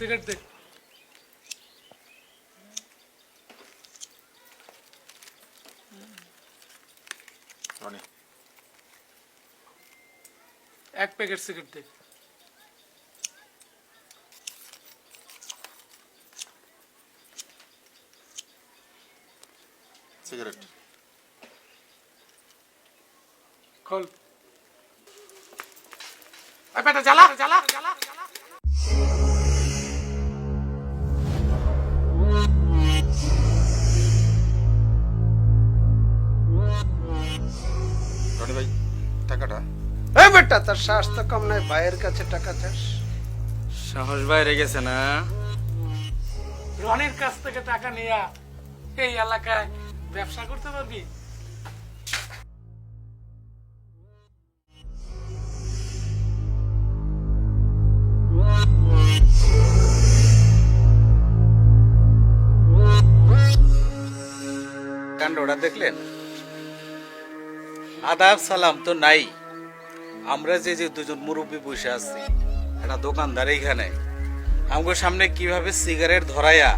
Cigarette দে রনি এক packet cigarette দে cigarette খোল এই বেটা জ্বালা জ্বালা জ্বালা বেটা তার সাহস তো কম নাই ভাইয়ের কাছে টাকা চাস। সাহস বাইরে গেছে না? রনির কাছ থেকে টাকা নিয়া এই এলাকায় ব্যবসা করতে পারবি? কাণ্ডটা দেখলেন? আদাব সালাম তো নাই। আমরা যে যে দুজন মুরব্বী বসে আছি, একটা দোকানদার এইখানে, আমাকে সামনে কীভাবে সিগারেট ধরাইয়া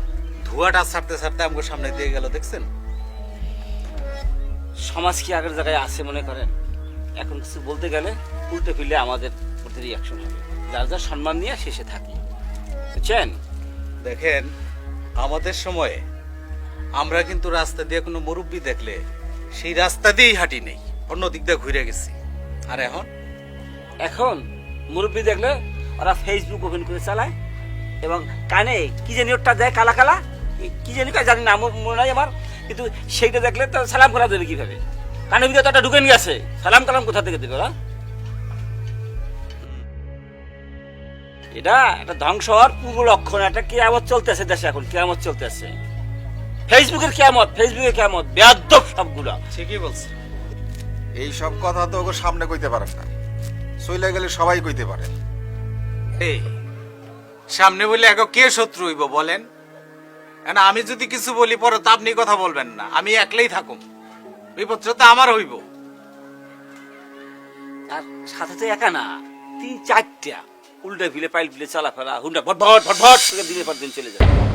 ধোঁয়াটা ছাড়তে ছাড়তে আমাকে সামনে দিয়ে গেল, দেখছেন? সমাজ কি আগের জায়গায় আছে মনে করেন? এখন কিছু বলতে গেলে উল্টে ফিরলে আমাদের প্রতি রিয়াকশন হবে। যার যার সম্মান নিয়ে শেষে থাকি। বুঝছেন? দেখেন, আমাদের সময়ে আমরা কিন্তু রাস্তা দিয়ে কোনো মুরব্বী দেখলে সেই রাস্তা দিয়েই হাঁটি নেই অন্য দিক দিয়ে ঘুরে গেছি। আর এখন? এখন মুরব্বী দেখলে ওরা ফেসবুক ওপেন করে চালায় এবং কানে কি জানি ওটা দেয় কালা কালা কি- জানি জানি না মনে নাই আমার, কিন্তু সেইটা দেখলে তো সালাম করা দেবে কীভাবে? কানে ভিতরে তো একটা ঢুকে নিয়ে আসে, সালাম কালাম কোথা থেকে দেবে ওরা? এটা একটা ধ্বংস হওয়ার পূর্ব লক্ষণ, একটা কেয়ামত চলতেছে দেশে এখন, কেয়ামত চলতেছে ফেসবুকের কেয়ামত ফেসবুকের কেয়ামত, বেয়াদব সবগুলা। ঠিকই বলছে। এই সব কথা তো ওকে সামনে কইতে পারেন না। চইলে গেলে সবাই কইতে পারে এই সামনে বলে এখন কে শত্রু হইব বলেন কেন আমি যদি কিছু বলি পরে তো আপনি কথা বলবেন না আমি একলাই থাকুম বিপদটা তো আমার হইব আর সাথে তো একা না তিন চারটা উল্টে ফিলে পাইল ফিলে চালা ফেলা হুন্ডা ভট ভট ভট ভট দিনের পর দিন চলে যায়